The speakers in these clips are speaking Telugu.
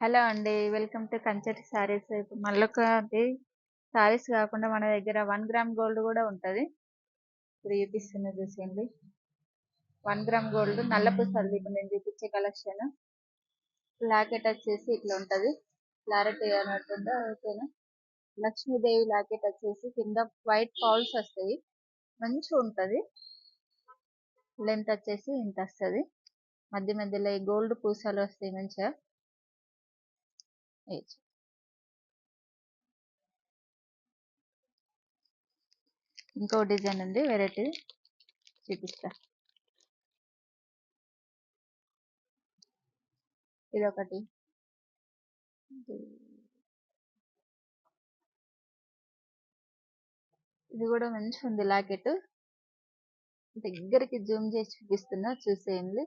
హలో అండి. Welcome to Kancheti sarees. ఇప్పుడు అది శారీస్ కాకుండా మన దగ్గర వన్ గ్రామ్ గోల్డ్ కూడా ఉంటుంది. ఇప్పుడు చూపిస్తున్నా చూసేయండి. వన్ గ్రామ్ గోల్డ్ నల్ల పూసలది ఇప్పుడు నేను చూపించే కలెక్షన్. లాకెట్ వచ్చేసి ఇట్లా ఉంటుంది. క్లారిటీ అన్నట్టుందా ఓకేనా? లక్ష్మీదేవి లాకెట్ వచ్చేసి కింద వైట్ ఫాల్స్ వస్తాయి. మంచిగా ఉంటుంది. లెంత్ వచ్చేసి ఇంత వస్తుంది. మధ్య మధ్యలో ఈ గోల్డ్ పూసలు వస్తాయి మంచిగా. ఏజ్ ఇంకో డిజైన్ ఉంది వెరైటీ చూపిస్తా ఇదొకటి ఇది కూడా మంచిగా ఉంది లాకెట్. దగ్గరికి జూమ్ చేసి చూపిస్తున్నా చూసేయండి.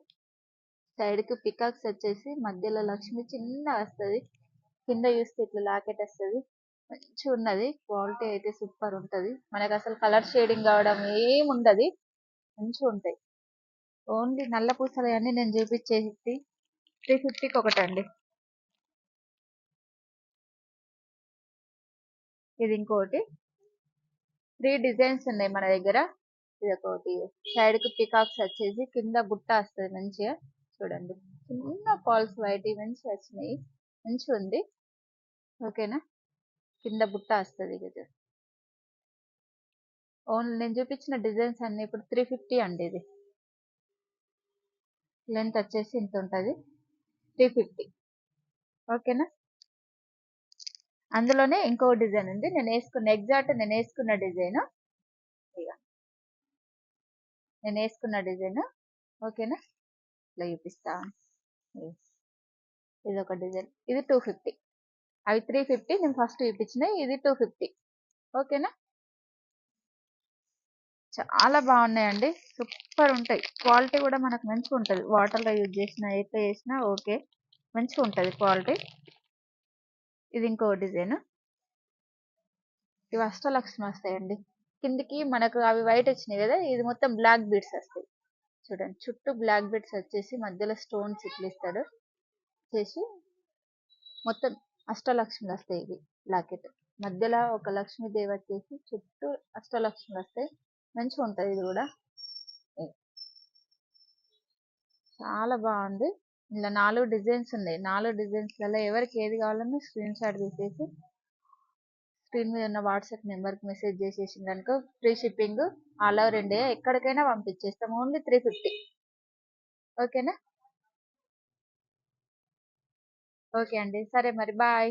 సైడ్కి పికాక్స్ వచ్చేసి మధ్యలో లక్ష్మి చిన్న వస్తుంది. కింద చూస్తే ఇట్లా లాకెట్ వస్తుంది. మంచిగా ఉన్నది. క్వాలిటీ అయితే సూపర్ ఉంటుంది. మనకు అసలు కలర్ షేడింగ్ కావడం ఏముండదు మంచిగా ఉంటాయి. ఓన్లీ నల్ల పూసలు అన్నీ నేను చూపించేసి త్రీ ఫిఫ్టీకి ఒకటండి. ఇది ఇంకోటి. త్రీ డిజైన్స్ ఉన్నాయి మన దగ్గర. ఇది ఒకటి. సైడ్కి పికాక్స్ వచ్చేసి కింద బుట్ట వస్తుంది మంచిగా. చూడండి. చిన్న పాల్స్ వైట్ మంచిగా వచ్చినాయి మంచిగా ఉంది ఓకేనా? కింద బుట్ట వస్తుంది ఇది ఓన్లీ నేను చూపించిన డిజైన్స్ అన్ని ఇప్పుడు త్రీ ఫిఫ్టీ అండి ఇది. లెంత్ వచ్చేసి ఇంత ఉంటుంది. Three fifty. ఓకేనా? అందులోనే ఇంకో డిజైన్ ఉంది. నేను వేసుకున్న ఎగ్జాక్ట్ నేను వేసుకున్న డిజైన్. ఇక నేను వేసుకున్న డిజైన్. ఓకేనా? ఇట్లా చూపిస్తా. ఇది ఒక డిజైన్. ఇది టూ ఫిఫ్టీ అవి త్రీ ఫిఫ్టీ నేను ఫస్ట్ ఇప్పించినాయి ఇది టూ ఫిఫ్టీ ఓకేనా? చాలా బాగున్నాయండి. సూపర్ ఉంటాయి. క్వాలిటీ కూడా మనకు మంచిగా ఉంటుంది. వాటర్లో యూజ్ చేసినా ఎట్లా చేసినా ఓకే. మంచిగా ఉంటుంది క్వాలిటీ. ఇది ఇంకో డిజైన్. ఇవి అష్టలక్ష్మి వస్తాయండి. కిందికి మనకు అవి వైట్ వచ్చినాయి కదా ఇది మొత్తం బ్లాక్ బీడ్స్ వస్తాయి. చూడండి. చుట్టూ బ్లాక్ బీడ్స్ వచ్చేసి మధ్యలో స్టోన్స్ ఇట్లా ఇస్తాడు చేసి మొత్తం అష్టలక్ష్మిలు వస్తాయి ఇవి లాకెట్. మధ్యలో ఒక లక్ష్మీదేవి వచ్చేసి చుట్టూ అష్టలక్ష్మిలు వస్తాయి మంచిగా ఉంటుంది ఇది కూడా. చాలా బాగుంది. ఇలా నాలుగు డిజైన్స్ ఉన్నాయి. నాలుగు డిజైన్స్లలో ఎవరికి ఏది కావాలన్నా స్క్రీన్ షాట్ తీసేసి స్క్రీన్ మీద ఉన్న వాట్సాప్ నెంబర్కి మెసేజ్ చేసేసి కనుక free shipping all over India ఎక్కడికైనా పంపించేస్తాం. Only three fifty. ఓకేనా? ఓకే అండి. సరే మరి బాయ్.